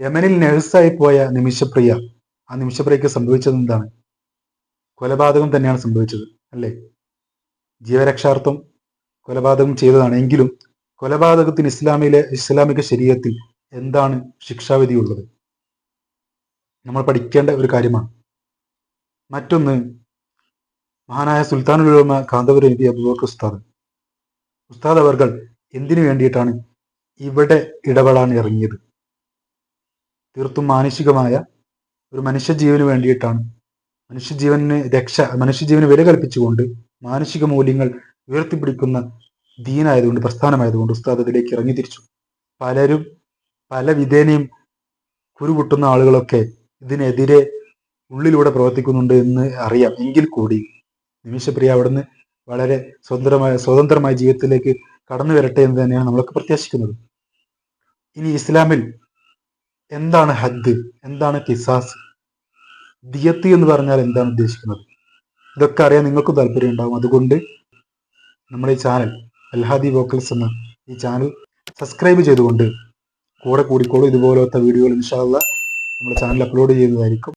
യമനിൽ നഴ്സായി പോയ നിമിഷപ്രിയ ആ നിമിഷപ്രിയക്ക് സംഭവിച്ചത് എന്താണ്? കൊലപാതകം തന്നെയാണ് സംഭവിച്ചത് അല്ലേ? ജീവരക്ഷാർത്ഥം കൊലപാതകം ചെയ്തതാണ്. എങ്കിലും കൊലപാതകത്തിന് ഇസ്ലാമിലെ ഇസ്ലാമിക ശരീരത്തിൽ എന്താണ് ശിക്ഷാവിധി ഉള്ളത്? നമ്മൾ പഠിക്കേണ്ട ഒരു കാര്യമാണ്. മറ്റൊന്ന് മഹാനായ സുൽത്താനുൽ ഉലമ കാന്തപുര നബി അബൂബക്കർ ഉസ്താദ്. ഉസ്താദ് അവർകൾ എന്തിനു വേണ്ടിയിട്ടാണ് ഇവിടെ ഇടപെടാൻ ഇറങ്ങിയത്? തീർത്തും മാനുഷികമായ ഒരു മനുഷ്യജീവന് വേണ്ടിയിട്ടാണ്. മനുഷ്യജീവന് രക്ഷ മനുഷ്യജീവന് വില കൽപ്പിച്ചുകൊണ്ട് മാനുഷിക മൂല്യങ്ങൾ ഉയർത്തിപ്പിടിക്കുന്ന ദീനായതുകൊണ്ട് പ്രസ്ഥാനമായതുകൊണ്ട് ഉസ്താദ് അതിലേക്ക് ഇറങ്ങി തിരിച്ചു. പലരും പല വിധേനയും കുരുപൊട്ടുന്ന ആളുകളൊക്കെ ഇതിനെതിരെ ഉള്ളിലൂടെ പ്രവർത്തിക്കുന്നുണ്ട് എന്ന് അറിയാം. എങ്കിൽ കൂടി നിമിഷപ്രിയ അവിടുന്ന് വളരെ സ്വതന്ത്രമായ സ്വതന്ത്രമായ ജീവിതത്തിലേക്ക് കടന്നു വരട്ടെ എന്ന് തന്നെയാണ് നമ്മളൊക്കെ പ്രത്യാശിക്കുന്നത്. ഇനി ഇസ്ലാമിൽ എന്താണ് ഹദ് എന്താണ് കിസാസ്? ദിയത്ത് എന്ന് പറഞ്ഞാൽ എന്താണ് ഉദ്ദേശിക്കുന്നത്? ഇതൊക്കെ അറിയാൻ നിങ്ങൾക്കും താല്പര്യം ഉണ്ടാകും അതുകൊണ്ട് നമ്മുടെ ഈ ചാനൽ അൽഹാദി വോക്കൽസ് എന്ന ഈ ചാനൽ സബ്സ്ക്രൈബ് ചെയ്തുകൊണ്ട് കൂടെ കൂടിക്കോളും. ഇതുപോലത്തെ വീഡിയോകൾ ഇൻഷാല്ല നമ്മുടെ ചാനൽ അപ്ലോഡ് ചെയ്യുന്നതായിരിക്കും.